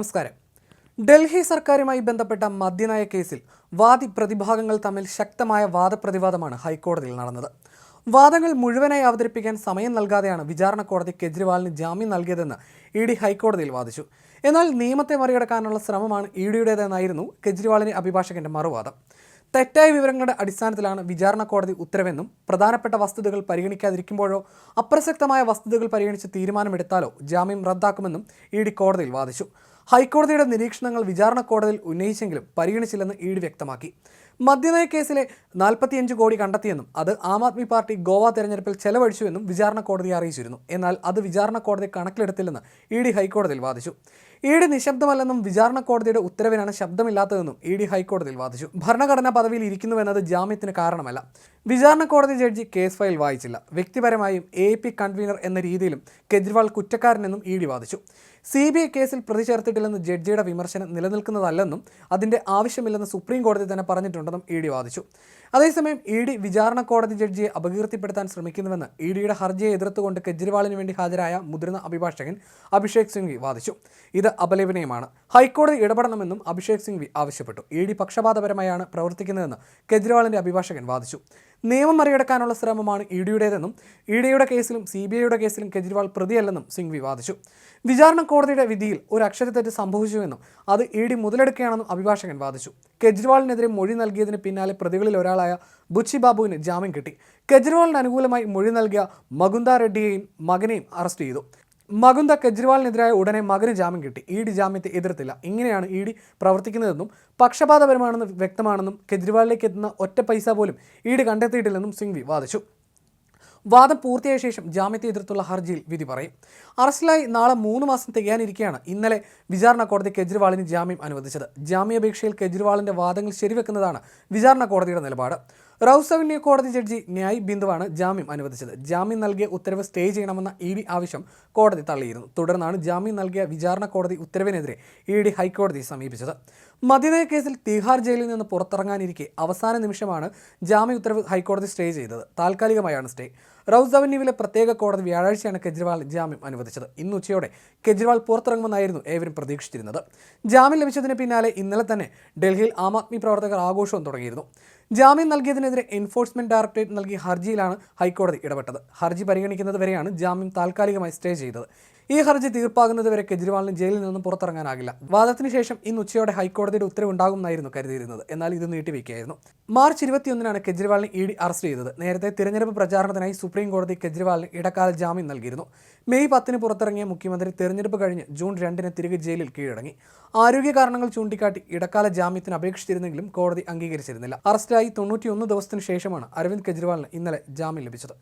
നമസ്കാരം. ഡൽഹി സർക്കാരുമായി ബന്ധപ്പെട്ട മദ്യനയ കേസിൽ വാദി പ്രതിഭാഗങ്ങൾ തമ്മിൽ ശക്തമായ വാദപ്രതിവാദമാണ് ഹൈക്കോടതിയിൽ നടന്നത്. വാദങ്ങൾ മുഴുവനായി അവതരിപ്പിക്കാൻ സമയം നൽകാതെയാണ് വിചാരണ കോടതി കെജ്രിവാളിന് ജാമ്യം നൽകിയതെന്ന് ഇ ഡി ഹൈക്കോടതിയിൽ വാദിച്ചു. എന്നാൽ നിയമത്തെ മറികടക്കാനുള്ള ശ്രമമാണ് ഇ ഡിയുടേതെന്നായിരുന്നു കെജ്രിവാളിന്റെ അഭിഭാഷകന്റെ മറുവാദം. തെറ്റായ വിവരങ്ങളുടെ അടിസ്ഥാനത്തിലാണ് വിചാരണ കോടതി ഉത്തരവെന്നും പ്രധാനപ്പെട്ട വസ്തുതകൾ പരിഗണിക്കാതിരിക്കുമ്പോഴോ അപ്രസക്തമായ വസ്തുതകൾ പരിഗണിച്ച് തീരുമാനമെടുത്താലോ ജാമ്യം റദ്ദാക്കുമെന്നും ഇ ഡി കോടതിയിൽ വാദിച്ചു. ഹൈക്കോടതിയുടെ നിരീക്ഷണങ്ങൾ വിചാരണ കോടതിയിൽ ഉന്നയിച്ചെങ്കിലും പരിഗണിച്ചില്ലെന്ന് ഇ ഡി വ്യക്തമാക്കി. മദ്യനയ കേസിലെ നാൽപ്പത്തിയഞ്ച് കോടി കണ്ടെത്തിയെന്നും അത് ആം ആദ്മി പാർട്ടി ഗോവ തെരഞ്ഞെടുപ്പിൽ ചെലവഴിച്ചുവെന്നും വിചാരണ കോടതി അറിയിച്ചിരുന്നു. എന്നാൽ അത് വിചാരണ കോടതി കണക്കിലെടുത്തില്ലെന്ന് ഇ ഡി ഹൈക്കോടതിയിൽ വാദിച്ചു. ഇ ഡി നിശബ്ദമല്ലെന്നും വിചാരണ കോടതിയുടെ ഉത്തരവിനാണ് ശബ്ദമില്ലാത്തതെന്നും ഇ ഡി ഹൈക്കോടതിയിൽ വാദിച്ചു. ഭരണഘടനാ പദവിയിൽ ഇരിക്കുന്നുവെന്നത് ജാമ്യത്തിന് കാരണമല്ല. വിചാരണ കോടതി ജഡ്ജി കേസ് ഫയൽ വായിച്ചില്ല. വ്യക്തിപരമായും എ പി കൺവീനർ എന്ന രീതിയിലും കെജ്രിവാൾ കുറ്റക്കാരനെന്നും ഇ ഡി വാദിച്ചു. സി ബി ഐ കേസിൽ പ്രതി ചേർത്തിട്ടില്ലെന്ന് ജഡ്ജിയുടെ വിമർശനം നിലനിൽക്കുന്നതല്ലെന്നും അതിന്റെ ആവശ്യമില്ലെന്ന് സുപ്രീം കോടതി തന്നെ പറഞ്ഞിട്ടുണ്ടെന്നും ഇ ഡി വാദിച്ചു. അതേസമയം ഇ ഡി വിചാരണ കോടതി ജഡ്ജിയെ അപകീർത്തിപ്പെടുത്താൻ ശ്രമിക്കുന്നുവെന്ന് ഇ ഡിയുടെ ഹർജിയെ എതിർത്തുകൊണ്ട് കെജ്രിവാളിന് വേണ്ടി ഹാജരായ മുതിർന്ന അഭിഭാഷകൻ അഭിഷേക് സിംഗ്വി വാദിച്ചു. ഇത് അപലപനീയമാണ്. ഹൈക്കോടതി ഇടപെടണമെന്നും അഭിഷേക് സിംഗ്വി ആവശ്യപ്പെട്ടു. ഇ ഡി പക്ഷപാതപരമായാണ് പ്രവർത്തിക്കുന്നതെന്ന് കെജ്രിവാളിന്റെ അഭിഭാഷകൻ വാദിച്ചു. നിയമം മറികടക്കാനുള്ള ശ്രമമാണ് ഇ ഡിയുടേതെന്നും ഇ ഡിയുടെ കേസിലും സി ബി ഐയുടെ കേസിലും കെജ്രിവാൾ പ്രതിയല്ലെന്നും സിംഗ്വി വാദിച്ചു. വിചാരണ കോടതിയുടെ വിധിയിൽ ഒരു അക്ഷരത്തെറ്റ് സംഭവിച്ചുവെന്നും അത് ഇ ഡി മുതലെടുക്കുകയാണെന്നും അഭിഭാഷകൻ വാദിച്ചു. കെജ്രിവാളിനെതിരെ മൊഴി നൽകിയതിന് പിന്നാലെ പ്രതികളിൽ ഒരാളായ ബുച്ചി ബാബുവിന് ജാമ്യം കിട്ടി. കെജ്രിവാളിന് അനുകൂലമായി മൊഴി നൽകിയ മകുന്ദ റെഡ്ഡിയെയും മകനെയും അറസ്റ്റ് ചെയ്തു. മകുന്ദ കെജ്രിവാളിനെതിരായ ഉടനെ മകന് ജാമ്യം കിട്ടി. ഇ ഡി ജാമ്യത്തെ എതിർത്തില്ല. ഇങ്ങനെയാണ് ഇ ഡി പ്രവർത്തിക്കുന്നതെന്നും പക്ഷപാതപരമാണെന്ന് വ്യക്തമാണെന്നും കെജ്രിവാളിലേക്ക് എത്തുന്ന ഒറ്റ പൈസ പോലും ഇ ഡി കണ്ടെത്തിയിട്ടില്ലെന്നും സിംഗ്വി വാദിച്ചു. വാദം പൂർത്തിയായ ശേഷം ജാമ്യത്തെ എതിർത്തുള്ള ഹർജിയിൽ വിധി പറയും. അറസ്റ്റിലായി നാളെ മൂന്ന് മാസം തികയാനിരിക്കെയാണ് ഇന്നലെ വിചാരണ കോടതി കെജ്രിവാളിന് ജാമ്യം അനുവദിച്ചത്. ജാമ്യാപേക്ഷയിൽ കെജ്രിവാളിന്റെ വാദങ്ങൾ ശരിവെക്കുന്നതാണ് വിചാരണ കോടതിയുടെ നിലപാട്. റൌസ് കോടതി ജഡ്ജി ന്യായ് ബിന്ദുവാണ് ജാമ്യം അനുവദിച്ചത്. ജാമ്യം നൽകിയ ഉത്തരവ് സ്റ്റേ ചെയ്യണമെന്ന ഇ ഡി ആവശ്യം കോടതി തള്ളിയിരുന്നു. തുടർന്നാണ് ജാമ്യം നൽകിയ വിചാരണ കോടതി ഉത്തരവിനെതിരെ ഇ ഡി ഹൈക്കോടതിയെ സമീപിച്ചത്. മദ്യനയ കേസിൽ തീഹാർ ജയിലിൽ നിന്ന് പുറത്തിറങ്ങാനിരിക്കെ അവസാന നിമിഷമാണ് ജാമ്യ ഉത്തരവ് ഹൈക്കോടതി സ്റ്റേ ചെയ്തത്. താൽക്കാലികമായാണ് സ്റ്റേ. റൌസ് അവന്യൂവിലെ പ്രത്യേക കോടതി വ്യാഴാഴ്ചയാണ് കെജ്രിവാൾ ജാമ്യം അനുവദിച്ചത്. ഇന്ന് ഉച്ചയോടെ കെജ്രിവാൾ പുറത്തിറങ്ങുമെന്നായിരുന്നു ഏവരും പ്രതീക്ഷിച്ചിരുന്നത്. ജാമ്യം ലഭിച്ചതിന് പിന്നാലെ ഇന്നലെ തന്നെ ഡൽഹിയിൽ ആം ആദ്മി പ്രവർത്തകർ ആഘോഷവും തുടങ്ങിയിരുന്നു. ജാമ്യം നൽകിയതിനെതിരെ എൻഫോഴ്സ്മെന്റ് ഡയറക്ടറേറ്റ് നൽകിയ ഹർജിയിലാണ് ഹൈക്കോടതി ഇടപെട്ടത്. ഹർജി പരിഗണിക്കുന്നത് വരെയാണ് ജാമ്യം താൽക്കാലികമായി സ്റ്റേ ചെയ്തത്. ഈ ഹർജി തീർപ്പാകുന്നത് വരെ കെജ്രിവാളിന് ജയിലിൽ നിന്നും പുറത്തിറങ്ങാനാകില്ല. വാദത്തിന് ശേഷം ഇന്ന് ഉച്ചയോടെ ഹൈക്കോടതിയുടെ ഉത്തരവുണ്ടാകുമെന്നായിരുന്നു കരുതിയിരുന്നത്. എന്നാൽ ഇത് നീട്ടിവെക്കുകയായിരുന്നു. മാർച്ച് ഇരുപത്തിയൊന്നിനാണ് കെജ്രിവാളിനെ ഇ ഡി അറസ്റ്റ് ചെയ്തത്. നേരത്തെ തിരഞ്ഞെടുപ്പ് പ്രചാരണത്തിനായി സുപ്രീം കോടതി കെജ്രിവാളിന് ഇടക്കാല ജാമ്യം നൽകിയിരുന്നു. മെയ് പത്തിന് പുറത്തിറങ്ങിയ മുഖ്യമന്ത്രി തിരഞ്ഞെടുപ്പ് കഴിഞ്ഞ് ജൂൺ രണ്ടിന് തിരികെ ജയിലിൽ കീഴടങ്ങി. ആരോഗ്യ കാരണങ്ങൾ ചൂണ്ടിക്കാട്ടി ഇടക്കാല ജാമ്യത്തിന് അപേക്ഷിച്ചിരുന്നെങ്കിലും കോടതി അംഗീകരിച്ചിരുന്നില്ല. അറസ്റ്റിലായി തൊണ്ണൂറ്റിയൊന്ന് ദിവസത്തിന് ശേഷമാണ് അരവിന്ദ് കെജ്രിവാളിന് ഇന്നലെ ജാമ്യം ലഭിച്ചത്.